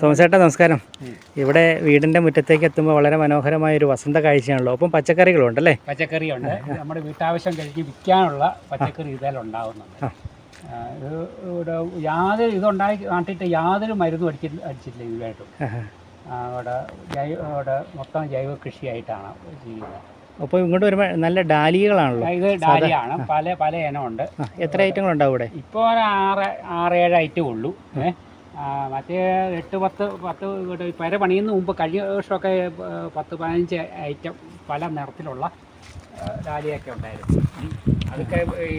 തോമസേട്ടാ നമസ്കാരം. ഇവിടെ വീടിന്റെ മുറ്റത്തേക്ക് എത്തുമ്പോൾ വളരെ മനോഹരമായ ഒരു വസന്ത കാഴ്ചയാണല്ലോ. ഒപ്പം പച്ചക്കറികളും ഉണ്ടല്ലേ? പച്ചക്കറിയുണ്ട്. നമ്മുടെ വീട്ടാവശ്യം കഴിഞ്ഞ് വിൽക്കാനുള്ള പച്ചക്കറി ഇതിലുണ്ടാവുന്നുണ്ട് ഉണ്ടാവുന്നുണ്ട്. ഇത് ഇവിടെ യാതൊരു ഇതുണ്ടായി നാട്ടിട്ട് യാതൊരു മരുന്നും അടിച്ചി അടിച്ചിട്ടില്ല ഇതുമായിട്ടും. അവിടെ ജൈവ അവിടെ മൊത്തം ജൈവ കൃഷിയായിട്ടാണ് ചെയ്യുന്നത്. അപ്പോൾ ഇങ്ങോട്ട് വരുമ്പോൾ നല്ല ഡാലികളാണല്ലോ. ഇത് ഡാലിയാണ്. പല പല ഇനമുണ്ട്. എത്ര ഐറ്റങ്ങളുണ്ടാവും ഇവിടെ? ഇപ്പോൾ ആറ് ആറ് ഏഴ് ഐറ്റം ഉള്ളൂ. ഏ? ആ, മറ്റേ എട്ട് പത്ത് പത്ത് പര പണിയുന്ന മുമ്പ് കഴിഞ്ഞ വർഷമൊക്കെ പത്ത് പതിനഞ്ച് ഐറ്റം പല നിറത്തിലുള്ള ലാലിയൊക്കെ ഡാലിയൊക്കെ ഉണ്ടായിരുന്നു. അതൊക്കെ ഈ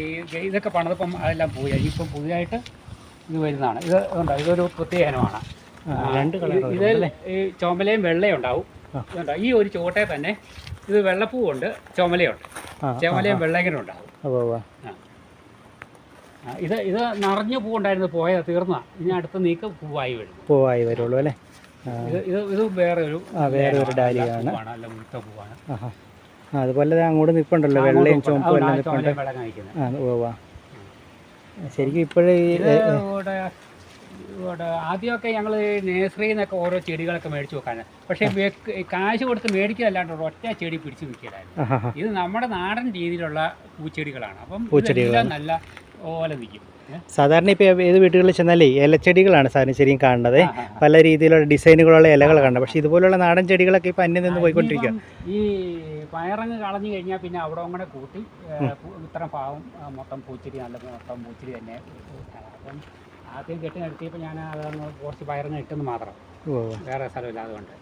ഇതൊക്കെ പണിതപ്പം അതെല്ലാം പോയി. ഇനിയിപ്പം പുതിയതായിട്ട് ഇത് വരുന്നതാണ്. ഇത് ഉണ്ടോ ഇതൊരു പ്രത്യേക ഇനമാണ്. രണ്ട് കളർ ഇത് ഈ ചുമലയും വെള്ളയും ഉണ്ടാവും. ഇതുണ്ടോ? ഈ ഒരു ചുവട്ടെ തന്നെ ഇത് വെള്ളപ്പൂവുണ്ട് ചുമലയുണ്ട്. ചുമലയും വെള്ളയും ഉണ്ടാവും. ഇത് ഇത് നിറഞ്ഞു പൂവുണ്ടായിരുന്നു പോയത് തീർന്ന ഇനി അടുത്ത നീക്ക് പൂവായി വരും. പൂവായി വരുള്ളൂ അല്ലേ? ഇത് ഇത് ഇത് വേറെ ഒരു വേറെ ഒരു. ഡാലിയാണ്. നല്ല മുഴുത്ത പൂവാണ്. അതുപോലെ അങ്ങോട്ട് നിൽപ്പുണ്ടല്ലോ വെള്ളയും ചുവപ്പും എല്ലാം നിൽപ്പുണ്ട്. ശരിക്കും ഇപ്പോഴേ ആദ്യമൊക്കെ ഞങ്ങൾ നേഴ്സറിയിൽ നിന്നൊക്കെ ഓരോ ചെടികളൊക്കെ മേടിച്ചു വെക്കാണ് പക്ഷേ കാശ് കൊടുത്ത് മേടിക്കുന്നതല്ലാണ്ട് ഒറ്റ ചെടി പിടിച്ചു നിൽക്കലായിരുന്നു ഇത് നമ്മുടെ നാടൻ രീതിയിലുള്ള പൂച്ചെടികളാണ്. അപ്പം പൂച്ചെടികളാണ്. നല്ല ഓല നിൽക്കും സാധാരണ ഇപ്പോൾ ഏത് വീടുകളിൽ ചെന്നാലേ ഇലച്ചെടികളാണ് സാധനം ശരിക്കും കാണുന്നത്. പല രീതിയിലുള്ള ഡിസൈനുകളുള്ള ഇലകൾ കാണുന്നത് പക്ഷേ ഇതുപോലുള്ള നാടൻ ചെടികളൊക്കെ ഇപ്പോൾ അന്യം നിന്ന് പോയിക്കൊണ്ടിരിക്കുക ഈ പയറങ്ങ് കളഞ്ഞു കഴിഞ്ഞാൽ പിന്നെ അവിടെ അങ്ങനെ കൂട്ടി ഇത്ര പാവം മൊത്തം പൂച്ചെടി നല്ല മൊത്തം പൂച്ചെടി തന്നെ. അപ്പം ആദ്യം കെട്ടി നിർത്തിയപ്പോൾ ഞാൻ അതൊന്ന് കുറച്ച് പയറങ്ങ് ഇട്ടെന്ന് മാത്രം. വേറെ സ്ഥലമില്ലാതെ കൊണ്ട്.